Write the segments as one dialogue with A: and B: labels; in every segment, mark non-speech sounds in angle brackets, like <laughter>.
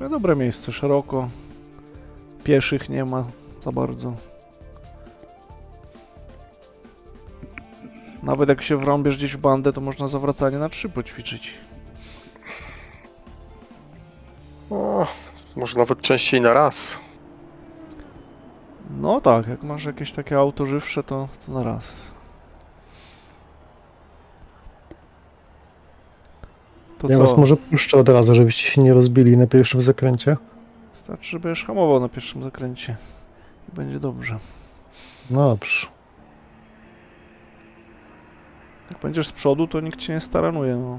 A: sumie dobre miejsce, szeroko. Pieszych nie ma za bardzo. Nawet jak się wrąbiesz gdzieś w bandę, to można zawracanie na trzy poćwiczyć.
B: O, może nawet częściej na raz.
A: No tak, jak masz jakieś takie auto żywsze, to, to na raz. To
C: Ja
A: co?
C: was może puszczę od razu, żebyście się nie rozbili na pierwszym zakręcie.
A: Wystarczy, żebyś hamował na pierwszym zakręcie. I będzie dobrze.
C: No dobrze.
A: Jak będziesz z przodu, to nikt cię nie staranuje, no.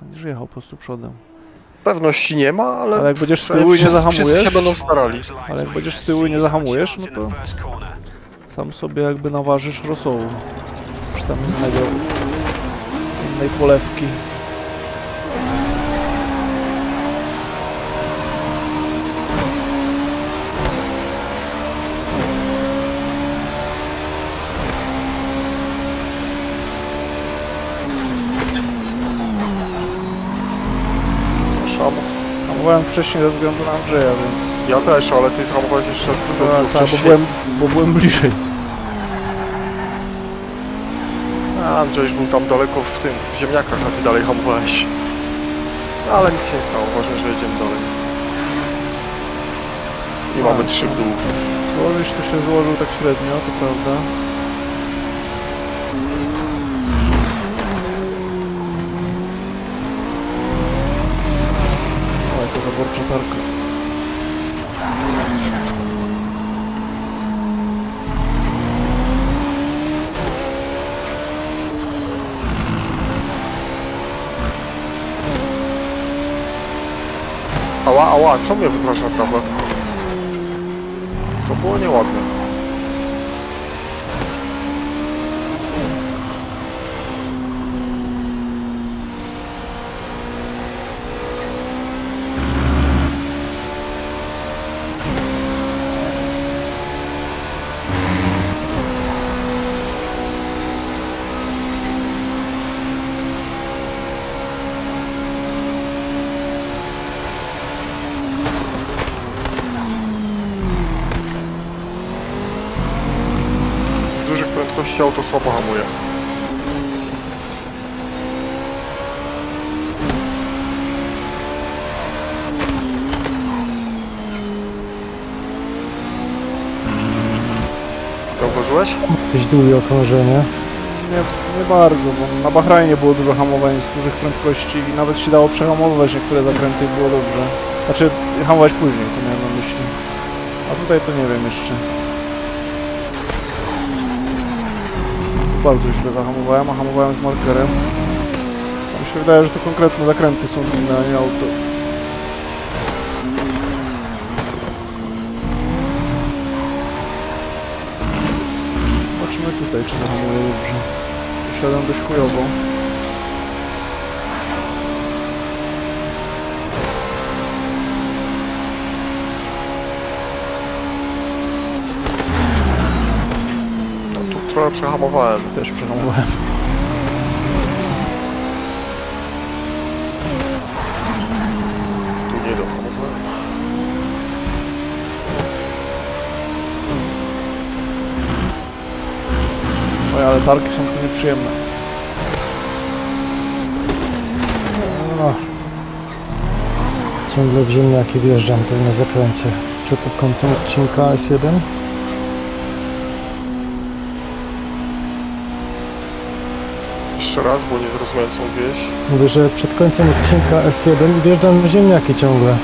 A: Będziesz jechał po prostu przodem.
B: Pewności nie ma, ale,
A: Ale jak będziesz z tyłu i nie
B: wszyscy-
A: zahamujesz?
B: Wszyscy się będą starali.
A: Ale jak będziesz z tyłu i nie zahamujesz, no to sam sobie jakby naważysz rosołu. Czy tam innego, innej polewki. Hamowałem wcześniej ze względu na Andrzeja, więc...
B: Ja też, ale ty zhamowałeś jeszcze dużo,
A: Tak,
B: dużo
A: tak, bo
B: wcześniej.
A: byłem, bo byłem bliżej.
B: A, Andrzej już był tam daleko w tym, w ziemniakach, a ty dalej hamowałeś. No, ale nic się nie stało, ważne, że jedziemy dalej. I
A: Tak.
B: mamy trzy w dół.
A: Złożyć to się złożył tak średnio, to prawda. Ale to zaborcza tarka.
B: Ała, ała, czemu mnie wyprasz na trawę? To było nieładne. Z dużych prędkości auto słabo hamuje. Zauważyłeś?
C: Jakieś długie okrążenie.
A: Nie, nie bardzo, bo na Bahrajnie było dużo hamowań z dużych prędkości i nawet się dało przehamowywać niektóre zakręty i było dobrze. Znaczy, hamować później, to miałem na myśli. A tutaj to nie wiem jeszcze. Bardzo źle zahamowałem, a hamowałem z markerem. Mi się wydaje, że to konkretne zakręty są inne, a nie auto. Zobaczymy tutaj, czy zahamuje dobrze. Wysiadam dość chujowo.
B: Trochę przehamowałem.
A: Też przehamowałem.
B: Tu nie dohamowałem.
A: Oj, ale tarki są tu nieprzyjemne.
C: No. Ciągle w ziemniaki wjeżdżam tutaj na zakręcie. Czy to końcem odcinka S1?
B: Jeszcze raz, bo nie zrozumiałem co mówiłeś.
C: Mówię, że przed końcem odcinka S1 wjeżdżam w ziemniaki ciągle.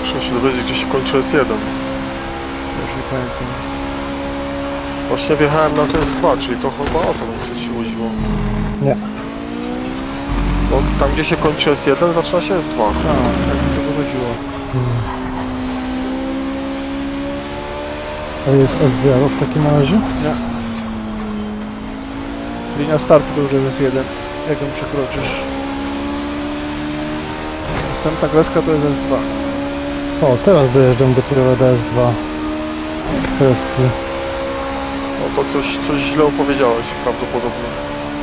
B: Muszę się dowiedzieć, gdzie się kończy S1.
A: Już nie pamiętam.
B: Właśnie wjechałem na S2, czyli to chyba o to mi się chodziło.
C: Nie.
B: Bo tam, gdzie się kończy S1, zaczyna się S2.
A: Tak, tak mi to wychodziło.
C: A jest S0 w takim razie?
A: Nie. Linia startu to już jest S1, jak ją przekroczysz. Następna kreska to jest S2.
C: O, teraz dojeżdżam dopiero do S2. Kreski.
B: No to coś, coś źle opowiedziałeś prawdopodobnie.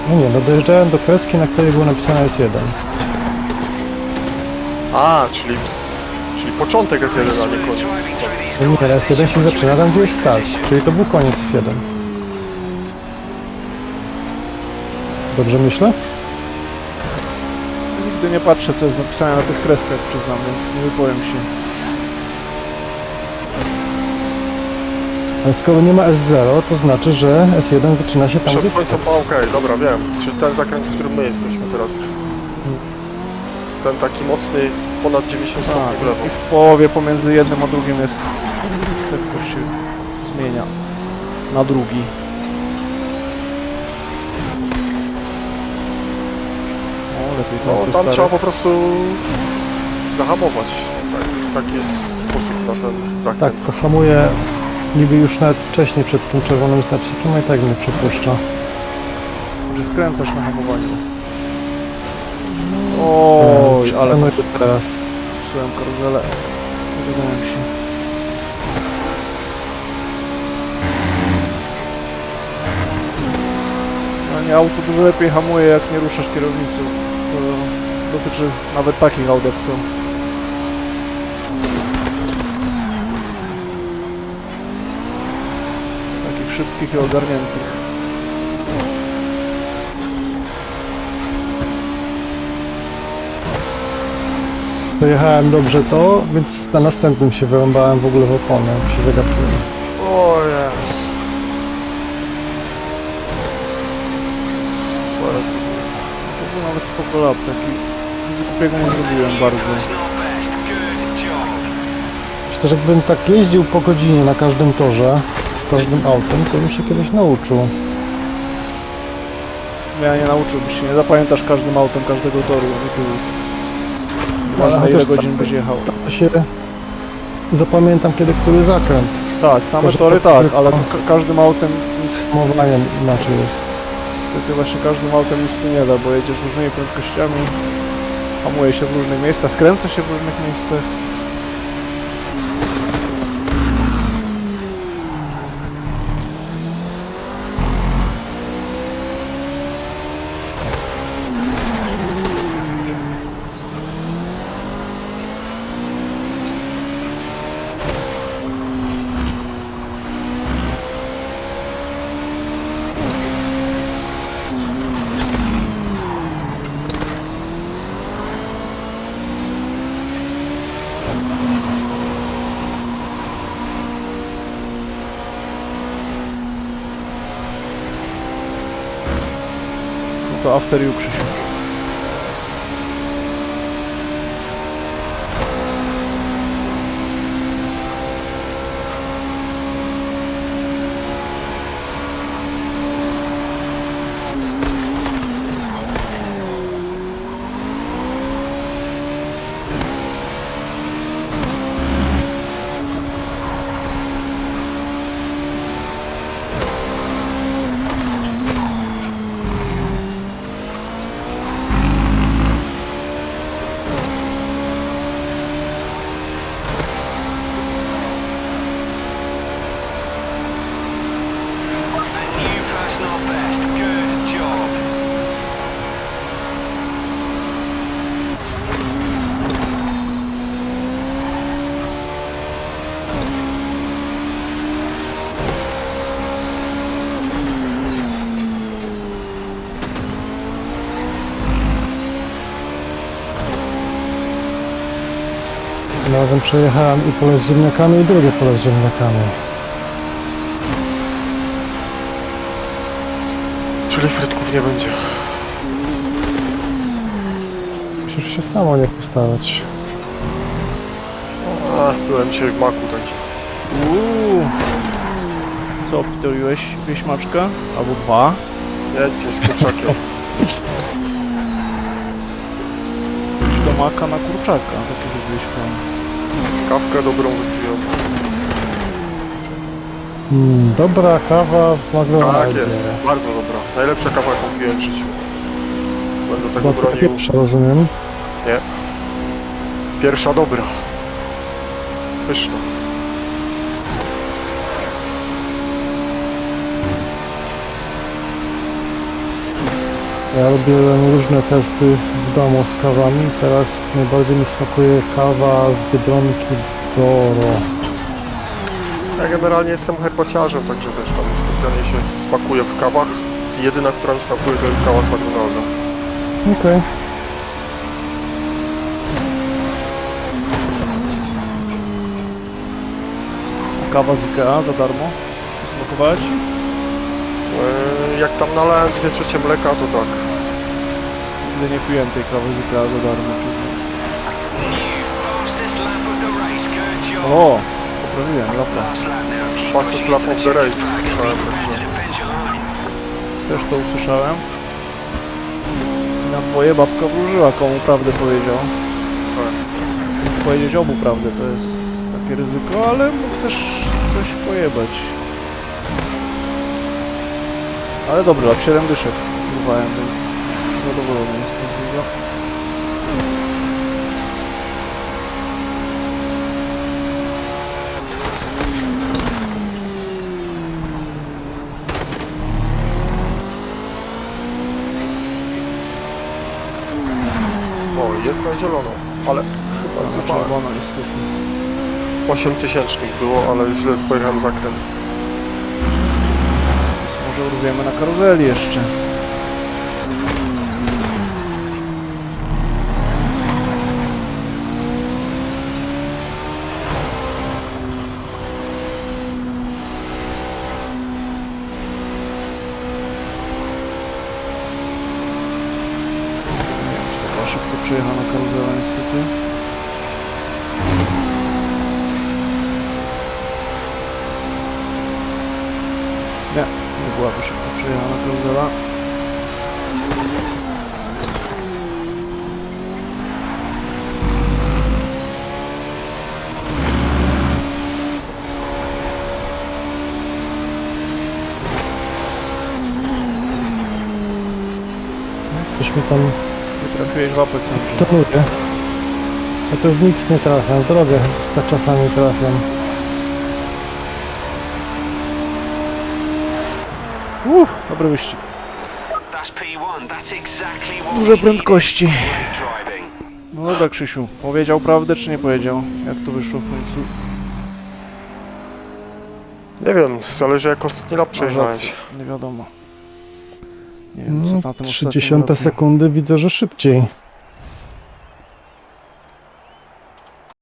C: No nie, no dojeżdżałem do kreski, na której było napisane S1.
B: A, czyli, czyli początek jest jeden, a nie koniec.
C: No nie, S1 się zaczyna tam, gdzie jest start, czyli to był koniec S1. Dobrze myślę?
A: Nigdy nie patrzę, co jest napisane na tych kreskach, przyznam, więc nie wypowiem się.
C: Ale skoro nie ma S0, to znaczy, że S1 zaczyna się tam, gdzie
B: Przed
C: jest
B: końcem, okej, dobra, wiem. Czyli ten zakręt, w którym my jesteśmy teraz. Ten taki mocny, ponad 90 stopni
A: Tak,
B: w lewo.
A: i w połowie pomiędzy jednym a drugim jest sektor się zmienia na drugi. O, lepiej to
B: No, tam trzeba po prostu zahamować. Tak, taki jest sposób na ten
C: Tak,
B: zakręt.
C: to hamuje niby już nawet wcześniej przed tym czerwonym znacznikiem, a i tak mnie przepuszcza.
A: Że skręcasz na hamowaniu. Oj, ale
C: No teraz
A: psułem karuzelę. Wydaje mi się. No nie, auto dużo lepiej hamuje jak nie ruszasz kierownicą. To dotyczy nawet takich aut jak to. Takich szybkich i ogarniętych.
C: Dojechałem dobrze to, więc na następnym się wyrąbałem w ogóle w oponę, się zagapiłem.
B: O jest. Zaraz.
A: To był nawet spoko lap, taki nic głupiego nie zrobiłem bardzo.
C: Myślę, że jakbym tak jeździł po godzinie na każdym torze, każdym autem, to bym się kiedyś nauczył.
A: Ja nie nauczyłbyś się, nie zapamiętasz każdym autem każdego toru, nie.
C: Ale
A: Ważne ile godzin byś jechał.
C: To się zapamiętam kiedy który zakręt.
A: Tak, same
C: Może
A: tory
C: to
A: tak,
C: tylko-
A: ale ka każdym autem,
C: Z hamowaniem inaczej jest.
A: niestety właśnie każdym autem nic tu nie da, bo jedziesz z różnymi prędkościami, hamuje się w różnych miejscach, skręca się w różnych miejscach. After you,
C: razem przejechałem i pole z ziemniakami i drugie pole z ziemniakami.
B: Czyli frytków nie będzie.
C: Musisz się samo nie postarać.
B: A, byłem dzisiaj w maku, także.
A: Uuu. Co, pitoliłeś wieśmaczka? Albo dwa?
B: Nie, z kurczakiem. <laughs>
A: Do maka na kurczaka, taki zrobiłeś plan.
B: Kawkę dobrą wypiłem.
C: Mm, dobra kawa w
B: Tak
C: McDonaldzie.
B: jest, bardzo dobra. Najlepsza kawa, jaką piłem w życiu. Będę tego
C: Była
B: bronił.
C: pierwsza, rozumiem.
B: Pierwsza dobra. Pyszna.
C: Ja robiłem różne testy w domu z kawami. Teraz najbardziej mi smakuje kawa z Biedronki Doro.
B: Ja generalnie jestem herbaciarzem, także wiesz, tam specjalnie się smakuje w kawach. Jedyna, która mi smakuje, to jest kawa z McDonalda.
C: Okej.
A: Kawa z Ikea za darmo. Smakowała ci?
B: Eee, jak tam nalałem dwie trzecie mleka, to tak.
A: Nigdy nie piłem tej kawy z Ikea za darmo, przyznam. O! Poprawiłem, lapa.
B: Fastest lap of the race, słyszałem, także...
A: Też to usłyszałem. I Na twoje babka wróżyła, komu prawdę powiedział.
B: Tak.
A: Mógł powiedzieć obu prawdę, to jest takie ryzyko, ale mógł też coś pojebać. Ale dobry, lap 7 dyszek urwałem, więc zadowolony jestem z niego.
B: O, jest na zielono, ale chyba
A: A
B: zjebałem.
A: czerwono niestety.
B: 8 tysięcznych było, ale źle spojrzałem zakręt.
A: Więc może urwiemy na karuzeli jeszcze. Nie wiem, czy taka szybko przejechana karuzela niestety. Nie, nie byłaby szybko przejechana karuzela.
C: Coś mi tam
A: W apek sam.
C: tonuje. Ja to w nic nie trafiam, w drogę sta- czasami trafiam.
A: Uff, dobry wyścig.
D: That's P1. That's exactly what
A: Duże
D: we
A: prędkości.
D: needed. Great driving.
A: No dobra, Krzysiu, powiedział prawdę czy nie powiedział? Jak to wyszło w końcu?
B: Nie wiem, zależy jak ostatni lap
A: Masz rację,
B: przejechałeś.
A: nie wiadomo. Nie wiem, co
C: No,
A: na tym
C: 30
A: ostatnim roku.
C: sekundy widzę, że szybciej.